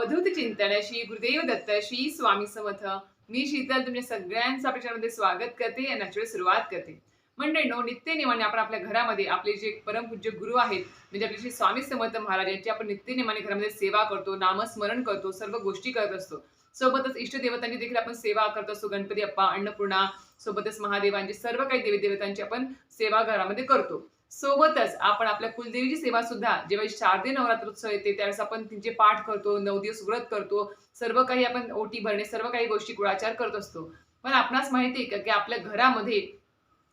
अवधूत चिंतन. श्री गुरुदेव दत्त श्री स्वामी समर्थ. मी शीतल तुमच्या सगळ्यांचं आपल्या चॅनलमध्ये स्वागत करते आणि नॅचरल सुरुवात करते. मंडळीनो नित्य नियमाने आपण आपल्या घरामध्ये आपले जे परमपूज्य गुरु आहेत म्हणजे आपले श्री स्वामी समर्थ महाराज यांची आपण नित्यनेमाने घरामध्ये सेवा करतो नामस्मरण करतो सर्व गोष्टी करत असतो. सोबतच इष्टदेवतांची देखील आपण सेवा करत असतो गणपती अप्पा अन्नपूर्णा सोबतच महादेवांची सर्व काही देवी देवतांची आपण सेवा घरामध्ये करतो. सोबतच आपण आपल्या कुलदेवीची सेवा सुद्धा जेव्हा शारदीय नवरात्रोत्सव येते त्यावेळेस आपण तिचे पाठ करतो नऊ दिवस व्रत करतो सर्व काही आपण ओटी भरणे सर्व काही गोष्टी कुळाचार करत असतो. पण आपणास माहिती आहे का की आपल्या घरामध्ये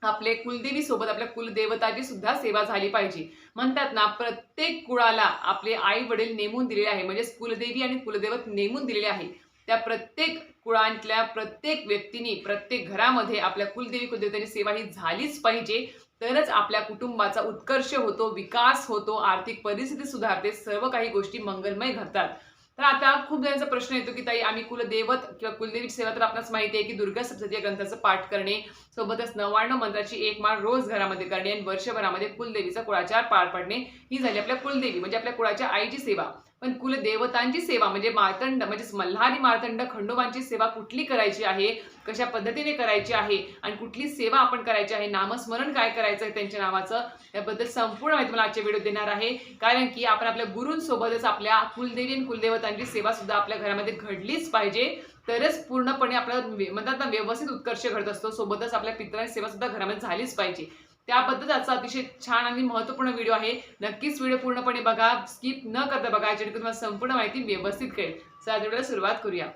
आपले कुलदेवी सोबत आपल्या कुलदेवताची सुद्धा सेवा झाली पाहिजे. म्हणतात ना प्रत्येक कुळाला आपले आई वडील नेमून दिलेले आहे म्हणजे कुलदेवी आणि कुलदेवत नेमून दिलेले आहे. त्या प्रत्येक कुळांतल्या प्रत्येक व्यक्तीने प्रत्येक घरामध्ये आपल्या कुलदेवी कुलदेवतांची सेवा ही झालीच पाहिजे. तरच आपल्या कुटुंबाचा उत्कर्ष होतो विकास होतो आर्थिक परिस्थिती सुधारते सर्व काही गोष्टी मंगलमय घडतात. तर आता खूप जणांचा प्रश्न येतो की ताई आम्ही कुलदेवत किंवा कुलदेवी सेवा तर आपणास माहिती आहे की दुर्गा सप्तती या ग्रंथाचं पाठ करणे सोबतच नव्याण्णव मंत्राची एक माळ रोज घरामध्ये करणे आणि वर्षभरामध्ये कुलदेवीचा कुळाचार पार पडणे ही झाली आपल्या कुलदेवी म्हणजे आपल्या कुळाच्या आईची सेवा. पण कुलदेवतांची सेवा म्हणजे मार्तंड म्हणजे मल्हारी मार्तंड खंडोबांची सेवा कुठली करायची आहे? कशा पद्धतीने करायची आहे? आणि कुठली सेवा आपण करायची आहे? नामस्मरण काय करायचं आहे त्यांच्या नावाचं? याबद्दल संपूर्ण माहिती मला आजच्या व्हिडिओ देणार आहे. कारण की आपण आपल्या गुरूंसोबतच आपल्या कुलदेवी आणि कुलदेवतांची सेवा सुद्धा आपल्या घरामध्ये घडलीच पाहिजे. तरच पूर्णपणे आपलं म्हणतात ना व्यवस्थित उत्कर्ष घडत असतो. सोबतच आपल्या पितरांची सेवा सुद्धा घरामध्ये झालीच पाहिजे. त्याबद्दल आजचा अतिशय छान आणि महत्त्वपूर्ण व्हिडिओ आहे. नक्कीच व्हिडिओ पूर्णपणे बघा स्किप न करता बघा जेणेकरून तुम्हाला संपूर्ण माहिती व्यवस्थित कळेल. चला व्हिडिओला सुरुवात करूया.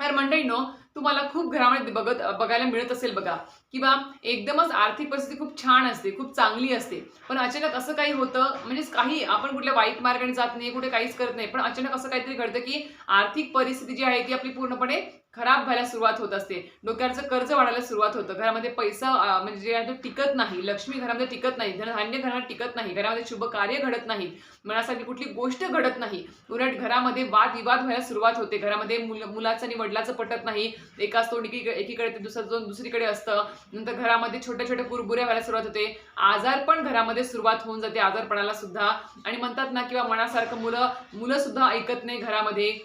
तर मंडळीनो तुम्हाला खूप घरामध्ये बघत बघायला मिळत असेल बघा किंवा एकदमच आर्थिक परिस्थिती खूप छान असते खूप चांगली असते. पण अचानक असं काही होतं म्हणजे काही आपण कुठल्या वाईट मार्गाने जात नाही कुठे काहीच करत नाही पण अचानक असं काहीतरी घडतं की आर्थिक परिस्थिती जी आहे ती आपली पूर्णपणे खराब व्हायला सुरुवात होत असते. डोक्याचं कर्ज वाढायला सुरुवात होतं. घरामध्ये पैसा म्हणजे जे आहे तो टिकत नाही. लक्ष्मी घरामध्ये टिकत नाही. धनधान्य घरात टिकत नाही. घरामध्ये शुभ कार्य घडत नाही. मनासाठी कुठली गोष्ट घडत नाही. उलट घरामध्ये वादविवाद व्हायला सुरुवात होते. घरामध्ये मुल मुलाचं आणि वडिलाचं पटत नाही. एकाच तोंड एकीकडे ते दुसरं दोन दुसरीकडे असतं. नंतर घरामध्ये छोट्या छोट्या कुरबुऱ्या व्हायला सुरुवात होते. आजार पण घरामध्ये सुरुवात होऊन जाते आजारपणाला सुद्धा. आणि म्हणतात ना किंवा मनासारखं मुलं मुलं सुद्धा ऐकत नाही घरामध्ये.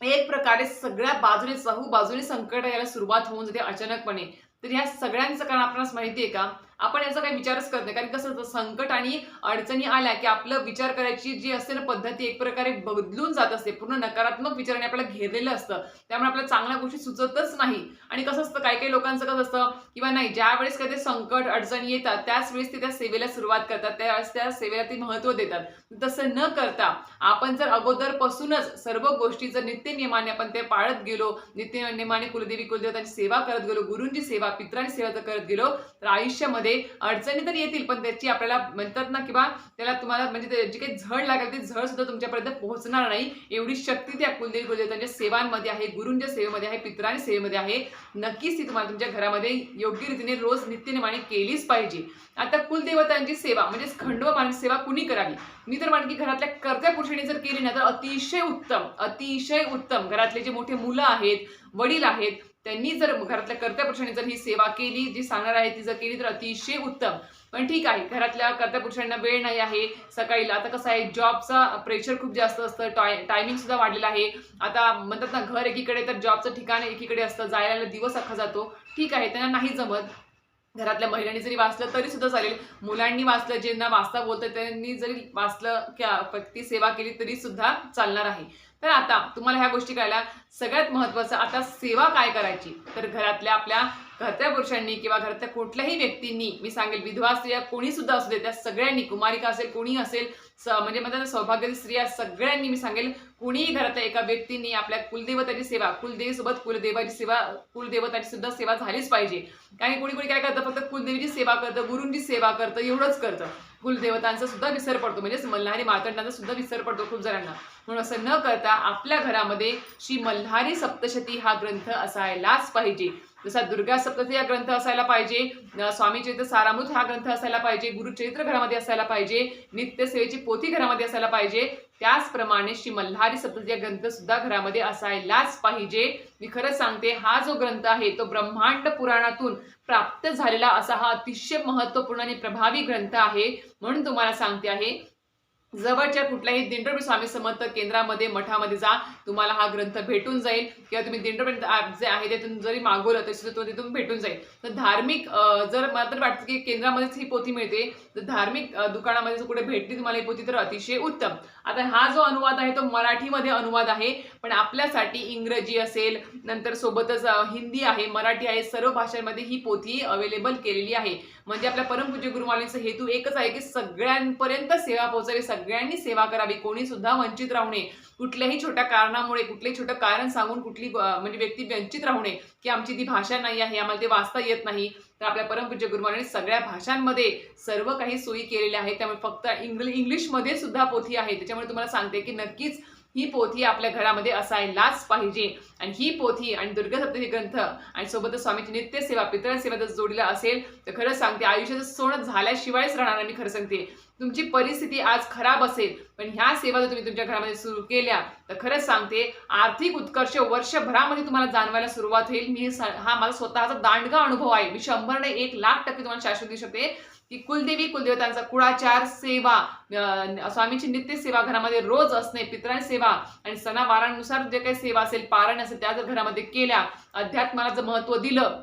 एक प्रकारे सगळ्या बाजूने चहू बाजूने संकट यायला सुरुवात होऊन जाते अचानकपणे. तर ह्या सगळ्यांचं कारण आपणास माहिती आहे का? आपण याचा काही विचारच करत नाही. कारण कसं असतं संकट आणि अडचणी आल्या की आपलं विचार करायची जी असते ना पद्धती एक प्रकारे बदलून जात असते. पूर्ण नकारात्मक विचाराने आपल्याला घेरलेलं असतं. त्यामुळे आपल्याला चांगल्या गोष्टी सुचतच नाही. आणि कसं असतं काही काही लोकांचं कसं असतं किंवा नाही ज्या वेळेस काही ते संकट अडचणी येतात त्याच वेळेस ते त्या सेवेला सुरुवात करतात. त्यावेळेस त्या सेवेला ते महत्त्व देतात. तसं न करता आपण जर अगोदरपासूनच सर्व गोष्टी जर नित्यनियमाने आपण ते पाळत गेलो नित्यनियमाने कुलदेवी कुलदेवतांची सेवा करत गेलो गुरूंची सेवा पित्रांची सेवा जर करत गेलो तर आयुष्यामध्ये अडचणी तर येतील पण त्याची आपल्याला म्हणतात ना किंवा त्याला तुम्हाला म्हणजे जी काही झड लागेल ती झड सुद्धा तुमच्यापर्यंत पोहोचणार नाही. एवढी शक्ती त्या कुलदेवी कुलदेवतांच्या सेवांमध्ये आहे गुरूंच्या सेवेमध्ये आहे पित्रांच्या सेवेमध्ये आहे. नक्कीच ती तुम्हाला तुमच्या घरामध्ये योग्य रीतीने रोज नित्यनियमाने केलीच पाहिजे. आता कुलदेवतांची सेवा म्हणजेच खंडोबा महाराज सेवा कुणी करावी? मी तर म्हणते की घरातल्या कर्त्या पुरुषांनी जर केली ना तर अतिशय उत्तम अतिशय उत्तम. घरातले जे मोठे मुलं आहेत वडील आहेत त्यांनी जर घरातल्या कर्त्या पुरुषांनी जर ही सेवा केली जी सांगणार आहे ती जर केली तर अतिशय उत्तम. पण ठीक आहे घरातल्या कर्त्या पुरुषांना वेळ नाही आहे. सकाळी आता कसं आहे जॉबचा प्रेशर खूप जास्त असतं. टाय टायमिंग सुद्धा वाढलेला आहे. आता म्हणतात ना घर एकीकडे तर जॉबचं ठिकाण एकीकडे असतं. जायला दिवस अख्खा जातो. ठीक आहे त्यांना नाही जमत. घरातल्या महिलांनी जरी वाचलं तरी सुद्धा चालेल. मुलांनी वाचलं ज्यांना वाचता बोलतं त्यांनी जरी वाचलं किंवा ती सेवा केली तरी सुद्धा चालणार आहे. तर आता तुम्हाला ह्या गोष्टी कळायला सगळ्यात महत्त्वाचं आता सेवा काय करायची? तर घरातल्या आपल्या घरत्या पुरुषांनी किंवा घरातल्या कुठल्याही व्यक्तींनी मी सांगेल विधवा स्त्रिया कोणी सुद्धा असू दे त्या सगळ्यांनी कुमारिका असेल कोणी असेल म्हणजे म्हणतात सौभाग्य स्त्रिया सगळ्यांनी मी सांगेल कुणीही घरातल्या एका व्यक्तींनी आपल्या कुलदेवताची सेवा कुलदेवीसोबत कुलदेवाची सेवा कुलदेवताची सुद्धा सेवा झालीच पाहिजे. कारण कोणी कोणी काय करतं फक्त कुलदेवीची सेवा करतं गुरूंची सेवा करतं एवढंच करतं. कुलदेवतांचा सुद्धा विसर पडतो. म्हणजेच मल्हारी मातंडांचा सुद्धा विसर पडतो खूप जणांना. म्हणून असं न करता आपल्या घरामध्ये श्री मल्हारी सप्तशती हा ग्रंथ असायलाच पाहिजे. जसा दुर्गा सप्तती हा ग्रंथ असायला पाहिजे स्वामीचरित्र स्वामी चरित्र सारामृत हा ग्रंथ असायला पाहिजे गुरुचरित्र घरामध्ये असायला पाहिजे नित्यसेवेची पोथी घरामध्ये असायला पाहिजे त्याचप्रमाणे श्री मल्हारी सप्तती ग्रंथ सुद्धा घरामध्ये असायलाच पाहिजे. मी खरंच सांगते हा जो ग्रंथ आहे तो ब्रह्मांड पुराणातून प्राप्त झालेला असा हा अतिशय महत्त्वपूर्ण आणि प्रभावी ग्रंथ आहे. म्हणून तुम्हाला सांगते आहे जवळच्या कुठल्याही दिंडोबी स्वामी समर्थ केंद्रामध्ये मठामध्ये जा. तुम्हाला हा ग्रंथ भेटून जाईल. किंवा तुम्ही दिंडोबी ॲप म्हणजे जे आहे त्यातून जरी मागवलं तरी सुद्धा तो तिथून भेटून जाईल. तर धार्मिक जर मला तर वाटतं की केंद्रामध्येच ही पोथी मिळते तर धार्मिक दुकानामध्ये जर कुठे भेटली तुम्हाला ही पोथी तर अतिशय उत्तम. आता हा जो अनुवाद आहे तो मराठीमध्ये अनुवाद आहे. पण आपल्यासाठी इंग्रजी असेल नंतर सोबतच हिंदी आहे मराठी आहे सर्व भाषांमध्ये ही पोथी अवेलेबल केलेली आहे. म्हणजे आपल्या परमपूज्य गुरुमालींचा हेतू एकच आहे की सगळ्यांपर्यंत सेवा पोहोचावी सगळ्यांनी सेवा करावी. कोणी सुद्धा वंचित राहू नये. कुठल्याही छोट्या कारणामुळे कुठलंही छोटं कारण सांगून कुठली म्हणजे व्यक्ती वंचित राहू नये की आमची ती भाषा नाही आहे आम्हाला ते वाचता येत नाही. तर आपल्या परमपूज्य गुरुमालांनी सगळ्या भाषांमध्ये सर्व काही सोयी केलेल्या आहेत. त्यामुळे फक्त इंग्ल इंग्लिशमध्ये सुद्धा पोथी आहे. त्याच्यामुळे तुम्हाला सांगते की नक्कीच ही पोथी आपल्या घरामध्ये असायलाच पाहिजे. आणि ही पोथी आणि दुर्गा सप्तती ग्रंथ आणि सोबतच स्वामीची नित्य सेवा पितळ सेवा जर जोडीला असेल तर खरंच सांगते आयुष्याचं सोनं झाल्याशिवायच राहणार मी खरं सांगते. तुमची परिस्थिती आज खराब असेल पण ह्या सेवा जर तुम्ही तुमच्या घरामध्ये सुरू केल्या तर खरंच सांगते आर्थिक उत्कर्ष वर्षभरामध्ये तुम्हाला जाणवायला सुरुवात होईल. मी हा माझा स्वतःचा दांडगा अनुभव आहे. मी शंभर नाही एक लाख टक्के तुम्हाला शाश्वत देऊ शकते. की कुलदेवी कुलदेवतांचा कुळाचार सेवा स्वामींची स्वामीची नित्य सेवा घरामध्ये रोज असणे पितरांची सेवा आणि सणावारांनुसार जे काही सेवा असेल पारण असेल त्या जर घरामध्ये केल्या अध्यात्माला जर महत्त्व दिलं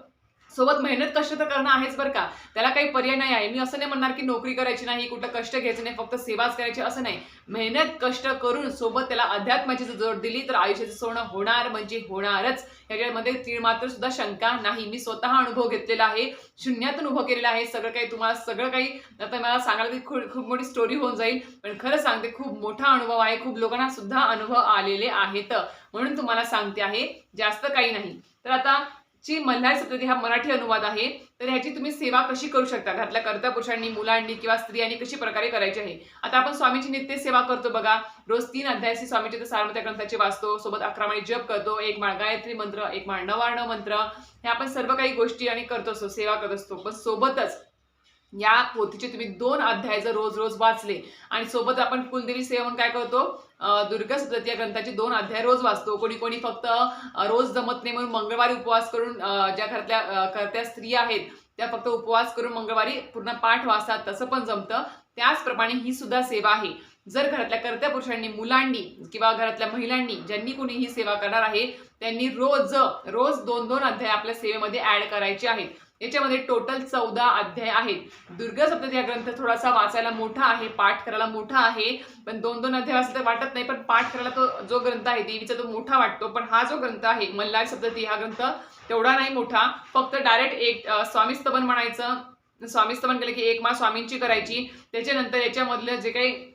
सोबत मेहनत कष्ट तर करणं आहेच बरं का. त्याला काही पर्याय नाही आहे. मी असं नाही म्हणणार की नोकरी करायची नाही कुठं कष्ट घ्यायचे नाही फक्त सेवाच करायची असं नाही. मेहनत कष्ट करून सोबत त्याला अध्यात्माची जर जोड दिली तर आयुष्याचं सोनं होणार म्हणजे होणारच. याच्यामध्ये तीळ मात्र सुद्धा शंका नाही. मी स्वतः अनुभव घेतलेला आहे शून्यातून उभं केलेलं आहे. सगळं काही तुम्हाला सगळं काही आता मला सांगायला ती खूप खूप मोठी स्टोरी होऊन जाईल. पण खरं सांगते खूप मोठा अनुभव आहे. खूप लोकांना सुद्धा अनुभव आलेले आहेत. म्हणून तुम्हाला सांगते आहे जास्त काही नाही. तर आता ची मल्हार सप्तती हा मराठी अनुवाद आहे तर ह्याची तुम्ही सेवा कशी करू शकता? घरातल्या कर्ता पुरुषांनी मुलांनी किंवा स्त्रियांनी कशी प्रकारे करायची आहे? आता आपण स्वामीची नित्य सेवा करतो बघा. रोज तीन अध्यायाची स्वामीची तर सारमत्या ग्रंथाची वाचतो सोबत अकरा जप करतो एक माळ गायत्री मंत्र एक माळ नवार्ण मंत्र. हे आपण सर्व काही गोष्टी आणि करत असतो सेवा करत असतो. पण सोबतच या पोथीचे तुम्ही दोन अध्याय जर रोज रोज वाचले आणि सोबत आपण कुलदेवी सेवा म्हणून काय करतो? दुर्गा सप्तती या ग्रंथाचे दोन अध्याय रोज वाचतो. कोणी कोणी फक्त रोज जमत नाही म्हणून मंगळवारी उपवास करून ज्या घरातल्या करत्या स्त्रिया आहेत त्या फक्त उपवास करून मंगळवारी पूर्ण पाठ वाचतात तसं पण जमतं. त्याचप्रमाणे ही सुद्धा सेवा आहे. जर घरातल्या कर्त्या पुरुषांनी मुलांनी किंवा घरातल्या महिलांनी ज्यांनी कोणी ही सेवा करणार आहे त्यांनी रोज रोज दोन दोन अध्याय आपल्या सेवेमध्ये ऍड करायचे आहेत. याच्यामध्ये टोटल चौदा अध्याय आहेत. दुर्गा सप्तती हा ग्रंथ थोडासा वाचायला मोठा आहे पाठ करायला मोठा आहे. पण दोन दोन अध्याय वाचलं तर वाटत नाही पण पाठ करायला तो जो ग्रंथ आहे देवीचा तो मोठा वाटतो. पण हा जो ग्रंथ आहे मल्हार सप्तती हा ग्रंथ तेवढा नाही मोठा. फक्त डायरेक्ट एक अं, स्वामीस्तवन म्हणायचं. स्वामीस्तवन केलं की एक मा स्वामींची करायची. त्याच्यानंतर याच्यामधलं जे काही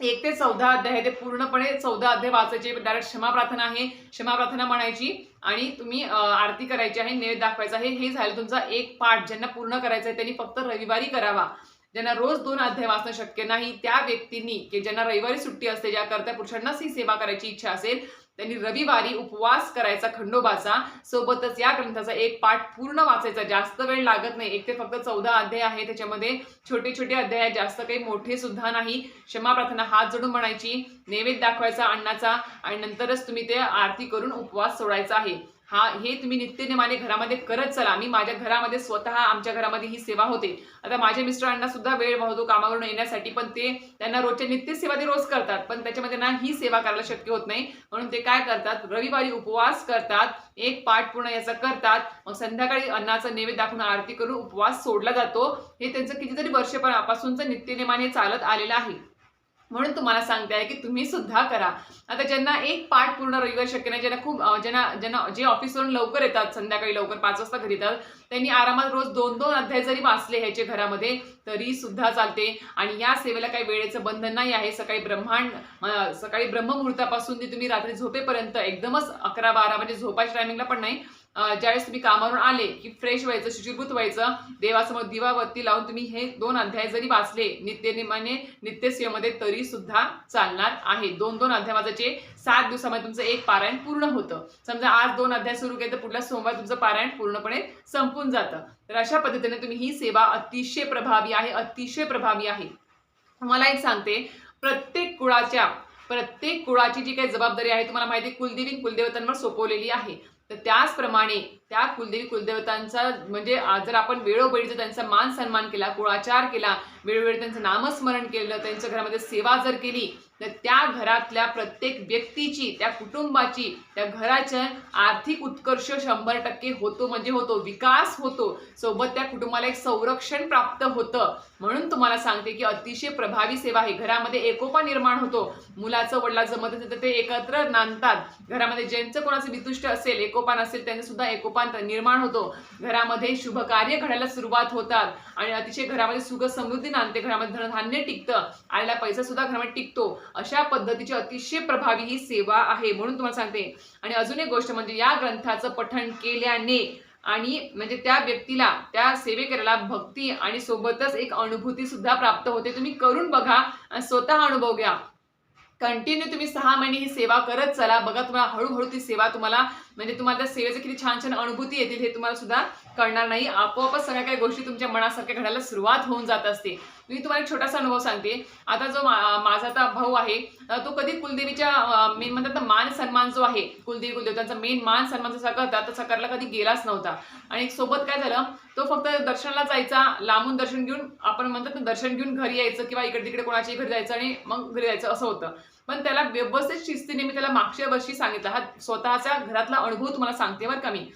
एक ते चौदा अध्याय आहे. ते पूर्णपणे चौदा अध्याय वाचायचे. डायरेक्ट क्षमा प्रार्थना आहे. क्षमा प्रार्थना म्हणायची आणि तुम्ही आरती करायची आहे नैवेद्य दाखवायचा आहे. हे झालं तुमचा एक पाठ. ज्यांना पूर्ण करायचं आहे त्यांनी फक्त रविवारी करावा. ज्यांना रोज दोन अध्याय वाचणं शक्य नाही त्या व्यक्तींनी की ज्यांना रविवारी सुट्टी असते ज्या करता पुरुषांनाच ही सेवा करायची इच्छा असेल त्यांनी रविवारी उपवास करायचा खंडोबाचा. सोबतच या ग्रंथाचा एक पाठ पूर्ण वाचायचा. जास्त वेळ लागत नाही. एक ते फक्त चौदा अध्याय आहे त्याच्यामध्ये छोटे छोटे अध्याय आहेत, जास्त काही मोठे सुद्धा नाही. क्षमा प्रार्थना हात जोडून म्हणायची. नैवेद्य दाखवायचा अन्नाचा. आणि नंतरच तुम्ही ते आरती करून उपवास सोडायचा आहे. हा हे तुम्ही नित्यनेमाने घरामध्ये करत चला. मी माझ्या घरामध्ये स्वतः आमच्या घरामध्ये ही सेवा होते. आता माझ्या मिस्टरांना सुद्धा वेळ वाहतो कामावरून येण्यासाठी पण ते त्यांना रोजच्या नित्य सेवा ते रोज करतात. पण त्याच्यामध्ये ना ही सेवा करायला शक्य होत नाही. म्हणून ते काय करतात? रविवारी उपवास करतात. एक पाठ पूर्ण याचा करतात. मग संध्याकाळी अन्नाचा नैवेद्य दाखवून आरती करून उपवास सोडला जातो. हे त्यांचं कितीतरी वर्षपासूनचं नित्यनेमाने चालत आलेलं आहे. म्हणून तुम्हाला सांगते आहे की तुम्ही सुद्धा करा. आता ज्यांना एक पाठ पूर्ण रविवार शक्य नाही ज्यांना खूप ज्यांना ज्यांना जे ऑफिसवरून लवकर येतात संध्याकाळी लवकर पाच वाजता घरी येतात त्यांनी आरामात रोज दोन दोन अध्याय जरी वाचले ह्याचे घरामध्ये तरी सुद्धा चालते. आणि या सेवेला काही वेळेचं बंधन नाही आहे. सकाळी ब्रह्मांड सकाळी ब्रह्ममुहूर्तापासून ते तुम्ही रात्री झोपेपर्यंत एकदमच अकरा बारा म्हणजे झोपायच्या टायमिंगला पण नाही ज्यावेळेस तुम्ही कामावरून आले की फ्रेश व्हायचं शुचिरभूत व्हायचं देवासमोर दिवाबत्ती लावून तुम्ही हे दोन अध्याय जरी वाचले नित्यनेमाने नित्यसेवेमध्ये तरी सुद्धा चालणार आहे. दोन दोन अध्याय वाचायचे सात दिवसामध्ये तुमचं एक पारायण पूर्ण होतं. समजा आज दोन अध्याय सुरू केले तर पुढल्या सोमवार तुमचं पारायण पूर्णपणे संपून जातं. तर अशा पद्धतीने तुम्ही ही सेवा अतिशय प्रभावी आहे अतिशय प्रभावी आहे. मला एक सांगते प्रत्येक कुळाच्या प्रत्येक कुळाची जी काही जबाबदारी आहे तुम्हाला माहिती आहे, कुलदेवी कुलदेवतांवर सोपवलेली आहे. तर त्याचप्रमाणे त्या कुलदेवी कुलदेवतांचा म्हणजे जर आपण वेळोवेळी जर त्यांचा मान सन्मान केला कुळाचार केला वेळोवेळी त्यांचं नामस्मरण केलं त्यांच्या घरामध्ये सेवा जर केली तर त्या घरातल्या प्रत्येक व्यक्तीची त्या कुटुंबाची त्या घराचं आर्थिक उत्कर्ष शंभर टक्के होतो म्हणजे होतो विकास होतो. सोबत त्या कुटुंबाला एक संरक्षण प्राप्त होतं. म्हणून तुम्हाला सांगते की अतिशय प्रभावी सेवा आहे. घरामध्ये एकोपा निर्माण होतो. मुलाचं वडिलाचं मत तर ते एकत्र नांदतात. घरामध्ये ज्यांचं कोणाचं वितुष्ट असेल एकोपा नसेल त्यांचं सुद्धा रूपांतर निर्माण होतो. घरामध्ये शुभ कार्य घडायला सुरुवात होतात. आणि अतिशय घरामध्ये सुख समृद्धी नांदते. घरामध्ये धनधान्य टिकतं. आलेला पैसा सुद्धा घरामध्ये टिकतो. अशा पद्धतीची अतिशय प्रभावी ही सेवा आहे म्हणून तुम्हाला सांगते. आणि अजून एक गोष्ट म्हणजे या ग्रंथाचं पठण केल्याने आणि म्हणजे त्या व्यक्तीला त्या सेवेकऱ्याला भक्ती आणि सोबतच एक अनुभूती सुद्धा प्राप्त होते. तुम्ही करून बघा आणि स्वतः अनुभव घ्या. कंटिन्यू तुम्ही सहा महिने ही सेवा करत चला. बघा तुम्हाला हळूहळू ती सेवा तुम्हाला म्हणजे तुम्हाला त्या सेवेचे किती छान छान अनुभूती येतील हे तुम्हाला सुद्धा कळणार नाही. आपोआपच सगळ्या काही गोष्टी तुमच्या मनासारख्या घडायला सुरुवात होऊन जात असते. मी तुम्हाला एक छोटासा अनुभव सांगते. आता जो माझा आता भाऊ आहे तो कधी कुलदेवीच्या मेन म्हणतात ना मान सन्मान जो आहे कुलदेवी कुलदेवतांचा मेन मान सन्मान जसा करता तसा करायला कधी गेलाच नव्हता. आणि सोबत काय झालं तो फक्त दर्शनाला जायचा लांबून दर्शन घेऊन आपण म्हणतात दर्शन घेऊन घरी यायचं किंवा इकडे तिकडे कोणाच्या घरी जायचं आणि मग घरी जायचं असं होतं. पण त्याला व्यवस्थित शिस्तीने मी त्याला मागच्या वर्षी सांगितलं. हा स्वतःचा घरातला अनुभव तुम्हाला सांगते बरं का मी.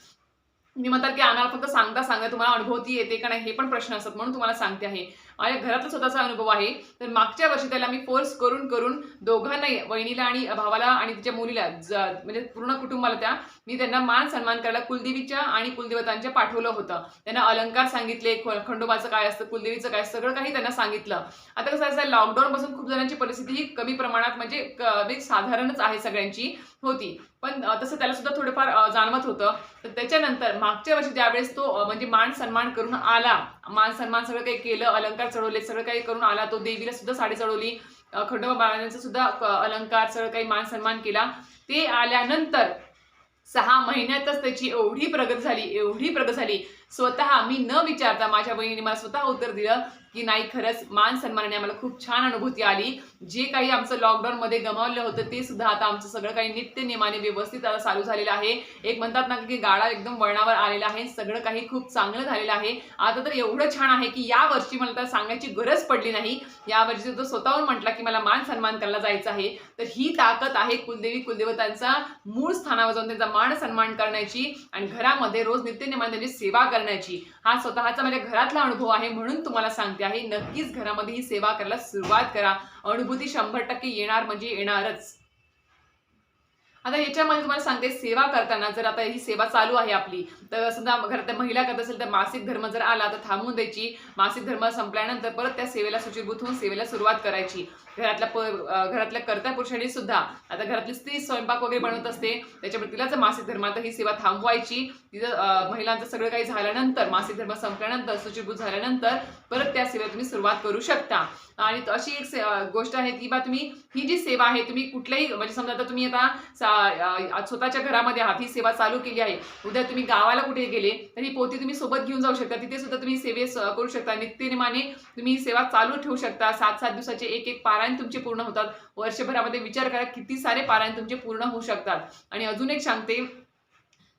मी म्हणतात की आम्हाला फक्त सांगता सांगता तुम्हाला अनुभवती येते का नाही हे पण प्रश्न असतात म्हणून तुम्हाला सांगते आहे. माझ्या घरातला स्वतःचा अनुभव आहे. तर मागच्या वर्षी त्याला मी फोर्स करून करून दोघांनाही वहिनीला आणि भावाला आणि तिच्या मुलीला ज- म्हणजे पूर्ण कुटुंबाला त्या मी त्यांना मान सन्मान करायला कुलदेवीच्या आणि कुलदेवतांच्या पाठवलं होतं. त्यांना अलंकार सांगितले ख- खंडोबाचं काय असतं कुलदेवीचं काय सगळं काही त्यांना सांगितलं. आता कसं असं लॉकडाऊन पासून खूप जणांची परिस्थिती ही कमी प्रमाणात म्हणजे, म्हणजे साधारणच आहे सगळ्यांची होती. पण तसं त्याला सुद्धा थोडंफार जाणवत होतं. तर त्याच्यानंतर मागच्या वर्षी ज्यावेळेस तो म्हणजे मान सन्मान करून आला मान सन्मान सगळं काही केलं अलंकार चढवले सगळं काही करून आला तो देवीला सुद्धा साडी चढवली. खंडोबा बाळांचा सुद्धा अलंकार सगळं काही मान सन्मान केला. ते आल्यानंतर सहा महिन्यातच त्याची एवढी प्रगत झाली एवढी प्रगत झाली. स्वतः मी न विचारता माझ्या बहिणीने मला स्वतः उत्तर दिलं की नाही खरंच मान सन्मानाने आम्हाला खूप छान अनुभूती आली. जे काही आमचं लॉकडाऊन मध्ये गमावलं होतं ते सुद्धा आता आमचं सगळं काही नित्य नियमाने व्यवस्थित आता चालू झालेलं आहे. एक म्हणतात ना की गाडा एकदम वळणावर आलेला आहे. सगळं काही खूप चांगलं झालेलं आहे. आता तर एवढं छान आहे की या वर्षी मला तर सांगायची गरज पडली नाही. या वर्षी तो स्वतःहून म्हटला की मला मान सन्मान करायला जायचं आहे. तर ही ताकद आहे कुलदेवी कुलदेवतांचा मूळ स्थानावर जाऊन त्यांचा मान सन्मान करण्याची. आणि घरामध्ये रोज नित्य नियमाने त्यांची सेवा करण्याची हा स्वतःचा माझ्या घरातला अनुभव आहे म्हणून तुम्हाला सांगते आहे. नक्कीच घरामध्ये ही सेवा करायला सुरुवात करा. अनुभूती शंभर टक्के येणार म्हणजे येणारच. आता याच्यामध्ये तुम्हाला सांगते सेवा करताना जर आता ही सेवा चालू आहे आपली तर समजा घरात महिला करत असेल तर मासिक धर्म जर आला तर थांबून द्यायची. मासिक धर्म संपल्यानंतर परत त्या सेवेला शुचिभूत होऊन सेवेला सुरुवात करायची. घरातल्या प घरातल्या कर्त्या पुरुषांनी सुद्धा आता घरातली स्त्री स्वयंपाक वगैरे बनवत असते त्याच्यामुळे तिला जर मासिक धर्म आता ही सेवा थांबवायची तिथं महिलांचं सगळं काही झाल्यानंतर मासिक धर्म संपल्यानंतर शुचिभूत झाल्यानंतर परत त्या सेवेला तुम्ही सुरुवात करू शकता. आणि अशी एक से- गोष्ट आहे की बा तुम्ही ही जी सेवा आहे तुम्ही कुठल्याही म्हणजे समजा आता तुम्ही आता स्वतःच्या घरामध्ये आहात ही सेवा चालू केली आहे. उद्या तुम्ही गावाला कुठे गेले तर ही पोती तुम्ही सोबत घेऊन जाऊ शकता. तिथे सुद्धा तुम्ही सेवे करू शकता. नित्यनिमाने तुम्ही ही सेवा चालू ठेवू शकता. सात सात दिवसाचे एक एक पारायण तुमचे पूर्ण होतात. वर्षभरामध्ये विचार करा किती सारे पारायण तुमचे पूर्ण होऊ शकतात. आणि अजून एक सांगते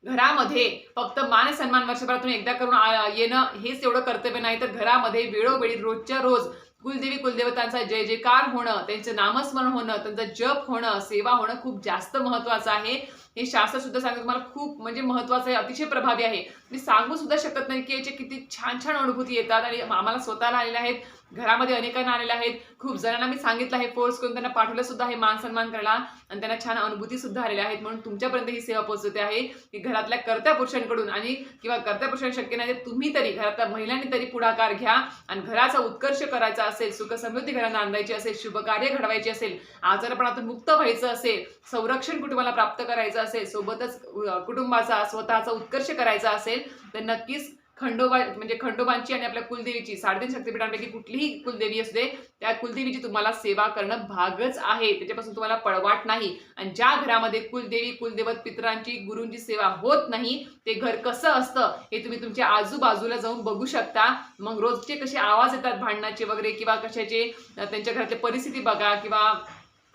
घरामध्ये फक्त मान सन्मान वर्षभरातून एकदा करून येणं हेच एवढं कर्तव्य नाही. तर घरामध्ये वेळोवेळी रोजच्या रोज कुलदेवी कुलदेवतांचा जय जयकार होणं त्यांचं नामस्मरण होणं त्यांचा जप होणं सेवा होणं खूप जास्त महत्वाचं आहे. हे शास्त्र सुद्धा सांगतं तुम्हाला खूप म्हणजे महत्वाचं आहे अतिशय प्रभावी आहे. मी सांगू सुद्धा शकत नाही की याचे किती छान छान अनुभूती येतात आणि आम्हाला स्वतःला आलेल्या आहेत घरामध्ये अनेकांना आलेल्या आहेत. खूप जणांना मी सांगितलं आहे फोर्स करून त्यांना पाठवलं सुद्धा आहे मान सन्मान करायला आणि त्यांना छान अनुभूती सुद्धा आलेल्या आहेत. म्हणून तुमच्यापर्यंत ही सेवा पोहोचवते आहे की घरातल्या कर्त्या पुरुषांकडून आणि किंवा कर्त्या पुरुषांना शक्य नाही तुम्ही तरी घरातल्या महिलांनी तरी पुढाकार घ्या आणि घराचा उत्कर्ष करायचा असेल सुख समृद्धी घरांना आणायची असेल शुभ कार्य घडवायचे असेल आजारपणातून मुक्त व्हायचं असेल संरक्षण कुटुंबाला प्राप्त करायचं असेल सोबतच कुटुंबाचा स्वतःचा उत्कर्ष करायचा असेल तर नक्कीच खंडोबा म्हणजे खंडोबांची आणि आपल्या कुलदेवीची साडेतीन शक्तीपीठांपैकी कुठलीही कुलदेवी असू दे त्या कुलदेवीची तुम्हाला सेवा करणं भागच आहे. त्याच्यापासून तुम्हाला पळवाट नाही. आणि ज्या घरामध्ये कुलदेवी कुलदेवत पितरांची गुरूंची सेवा होत नाही ते घर कसं असतं हे तुम्ही तुमच्या आजूबाजूला जाऊन बघू शकता. मग रोजचे कसे आवाज येतात भांडणाचे वगैरे किंवा कशाचे त्यांच्या घरातली परिस्थिती बघा किंवा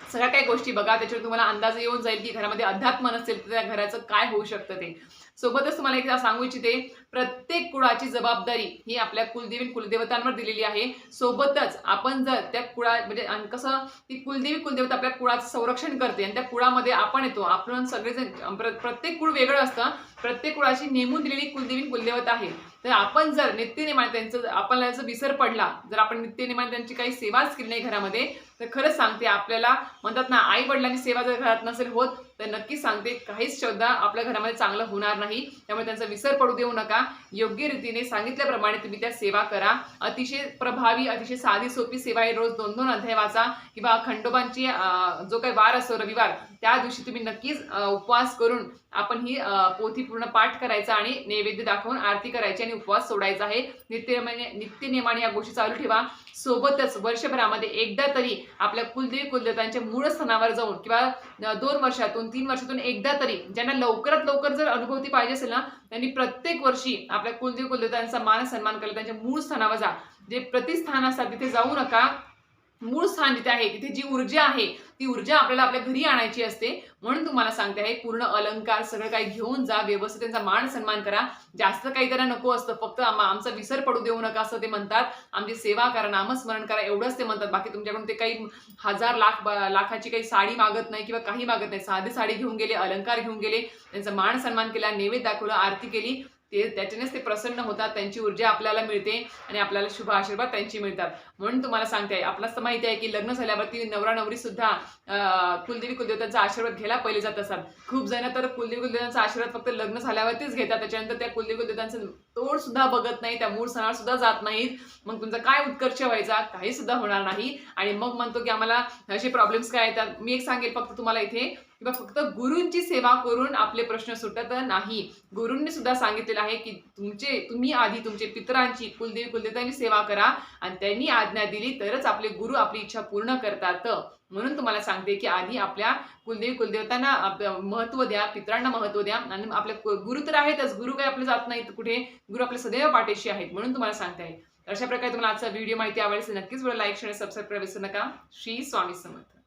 सगळ्या काही गोष्टी बघा त्याच्यावर तुम्हाला अंदाज येऊन जाईल की घरामध्ये अध्यात्म नसेल तर त्या घराचं काय होऊ शकतं ते. सोबतच तुम्हाला एक सांगू इच्छिते प्रत्येक कुळाची जबाबदारी ही आपल्या कुलदेवी कुलदेवतांवर दिलेली आहे. सोबतच आपण जर त्या कुळा म्हणजे कसं ती कुलदेवी कुलदेवता आपल्या कुळाचं संरक्षण करते आणि त्या कुळामध्ये आपण येतो आपण सगळेजण प्रत्येक कुळ वेगळं असतं प्रत्येक कुळाची नेमून दिलेली कुलदेवी कुलदेवता आहे. तर आपण जर नित्यनेमाने त्यांचं आपल्याला जर विसर पडला जर आपण नित्यनेमाने त्यांची काही सेवाच केली नाही घरामध्ये तर खरंच सांगते आपल्याला म्हणतात ना आई वडिलांनी सेवा जर घरात नसेल होत तर नक्कीच सांगते काहीच शब्द आपल्या घरामध्ये चांगलं होणार नाही. त्यामुळे त्यांचा विसर पडू देऊ नका. योग्य रीतीने सांगितल्याप्रमाणे तुम्ही त्या सेवा करा. अतिशय प्रभावी अतिशय साधी सोपी सेवा आहे. रोज दोन दोन अध्याय वाचा किंवा खंडोबांची जो काही वार असतो रविवार त्या दिवशी तुम्ही नक्कीच उपवास करून आपण ही पोथी पूर्ण पाठ करायचा आणि नैवेद्य दाखवून आरती करायची आणि उपवास सोडायचा आहे. नित्यमाने नित्यनियमाने या गोष्टी चालू ठेवा. सोबतच वर्षभरामध्ये एकदा तरी आपल्या कुलदेवी कुलदेवतांच्या मूळ स्थानावर जाऊन किंवा दोन वर्षातून तीन वर्षातून एकदा तरी ज्यांना लवकरात लवकर जर अनुभवती पाहिजे असेल ना त्यांनी प्रत्येक वर्षी आपल्या कुलदेवी कुलदेवतांचा मान सन्मान केला त्यांच्या मूळ स्थानावर जा. जे प्रतिस्थान असतात तिथे जाऊ नका. मूळ स्थान जिथे आहे तिथे जी ऊर्जा आहे ती ऊर्जा आपल्याला आपल्या घरी आणायची असते. म्हणून तुम्हाला सांगते आहे पूर्ण अलंकार सगळं काही घेऊन जा व्यवस्थित त्यांचा मान सन्मान करा. जास्त काही त्यांना नको असतं फक्त आमचा विसर पडू देऊ नका असं ते म्हणतात. आमची सेवा करा नामस्मरण करा एवढंच ते म्हणतात. बाकी तुमच्याकडून ते काही हजार लाख लाखाची काही साडी मागत नाही किंवा काही मागत नाही. साधी साडी घेऊन गेले अलंकार घेऊन गेले त्यांचा मान सन्मान केला नैवेद्य दाखवला आरती केली. ते त्याच्यानेच ते प्रसन्न होतात त्यांची ऊर्जा आपल्याला मिळते आणि आपल्याला शुभ आशीर्वाद त्यांची मिळतात. म्हणून तुम्हाला सांगते आपलाच तर माहिती आहे की लग्न झाल्यावरती नवरा नवरी सुद्धा कुलदेवी कुलदेवतांचा आशीर्वाद घ्यायला पहिले जात असतात. खूप जण तर कुलदेवी कुलदेवतांचा आशीर्वाद फक्त लग्न झाल्यावरतीच घेतात. त्याच्यानंतर त्या कुलदेवी कुलदेवतांचं तोड सुद्धा बघत नाही त्या मूळ सणावर सुद्धा जात नाहीत. मग तुमचा काय उत्कर्ष व्हायचा? काही सुद्धा होणार नाही. आणि मग म्हणतो की आम्हाला असे प्रॉब्लेम्स काय येतात? मी एक सांगेल फक्त तुम्हाला इथे. किंवा फक्त गुरूंची सेवा करून आपले प्रश्न सुटत नाही. गुरूंनी सुद्धा सांगितलेलं आहे की तुमचे तुम्ही आधी तुमचे पितरांची कुलदेवी कुलदेवतांची सेवा करा आणि त्यांनी आज्ञा दिली तरच आपले गुरु आपली इच्छा पूर्ण करतात. म्हणून तुम्हाला सांगते की आधी आपल्या कुलदेवी कुलदेवतांना महत्त्व द्या पितरांना महत्त्व द्या आणि आपल्या गुरु तर आहेतच गुरु काही आपले जात नाहीत कुठे? गुरु आपले सदैव पाठीशी आहेत म्हणून तुम्हाला सांगते आहे. अशा प्रकारे तुम्हाला आजचा व्हिडिओ माहिती आवडेल असेल नक्कीच लाईक शेअर सबस्क्राईब करायला विसरू नका. श्री स्वामी समर्थ.